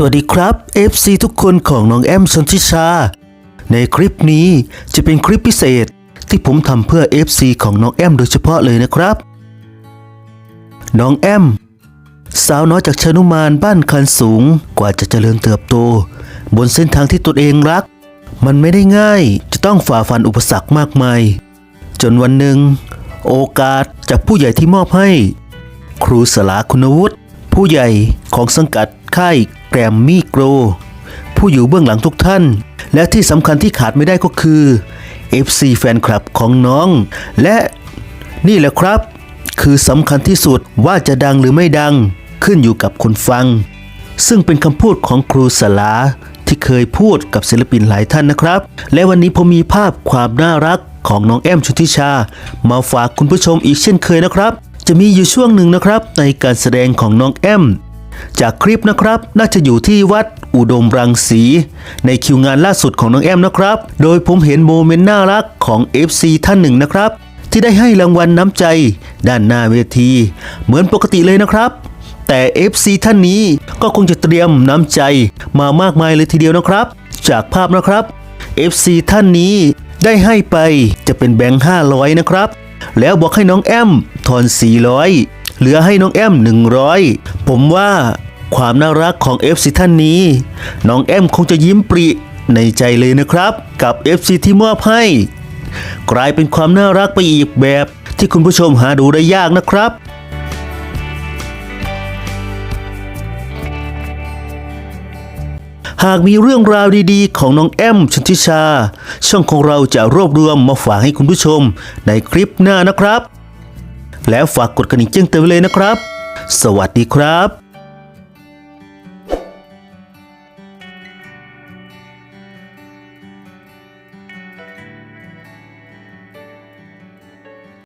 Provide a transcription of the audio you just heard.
สวัสดีครับ FC ทุกคนของน้องแอมชนทิชา ในคลิปนี้จะเป็นคลิปพิเศษที่ผมทำเพื่อ FC ของน้องแอมโดยเฉพาะเลยนะครับ น้องแอม สาวน้อยจากชนุมานบ้านคันสูงกว่าจะเจริญเติบโต บนเส้นทางที่ตนเองรัก มันไม่ได้ง่ายจะต้องฝ่าฟันอุปสรรคมากมาย จนวันหนึ่ง โอกาสจากผู้ใหญ่ที่มอบให้ ครูสลาคุณวุฒิผู้ใหญ่ของสังกัดค่าย แกรมมี่โกรผู้อยู่เบื้องหลังทุกท่าน และที่สำคัญที่ขาดไม่ได้ก็คือ FC แฟนคลับของน้อง และนี่แหละครับ คือสำคัญที่สุดว่าจะดังหรือไม่ดังขึ้นอยู่กับคนฟัง ซึ่งเป็นคำพูดของครูสลาที่เคยพูดกับศิลปินหลายท่านนะครับ และวันนี้ผมมีภาพความน่ารักของน้องแอมชุติชา มาฝากคุณผู้ชมอีกเช่นเคยนะครับ จะมีอยู่ช่วงหนึ่งนะครับ ในการแสดงของน้องแอม จากคลิปนะครับ น่าจะอยู่ที่วัดอุดมรังสี ในคิวงานล่าสุดของน้องแอมนะครับ โดยผมเห็นโมเมนต์น่ารักของ FC ท่านหนึ่งนะครับ ที่ได้ให้รางวัลน้ำใจ ด้านหน้าเวที เหมือนปกติเลยนะครับ แต่ FC ท่านนี้ก็คงจะเตรียมน้ำใจมามากมายเลยทีเดียวนะครับ จากภาพนะครับ FC ท่านนี้ได้ให้ไปจะเป็นแบงค์500 นะครับ แล้วบอกให้น้องแอมทอน400 เหลือให้น้องแอม 100 ผมว่าความน่ารักของ FC ท่านนี้ น้องแอมคงจะยิ้มปริในใจเลยนะครับ กับ FC ที่มอบให้ กลายเป็นความน่ารักไปอีกแบบที่คุณผู้ชมหาดูได้ยากนะครับหากมีเรื่องราวดีๆ ของน้องแอมชนทิชา ช่องของเราจะรวบรวมมาฝากให้คุณผู้ชมในคลิปหน้านะครับ แล้วฝากกดกระดิ่งแจ้งเตือนไว้เลยนะครับ สวัสดีครับ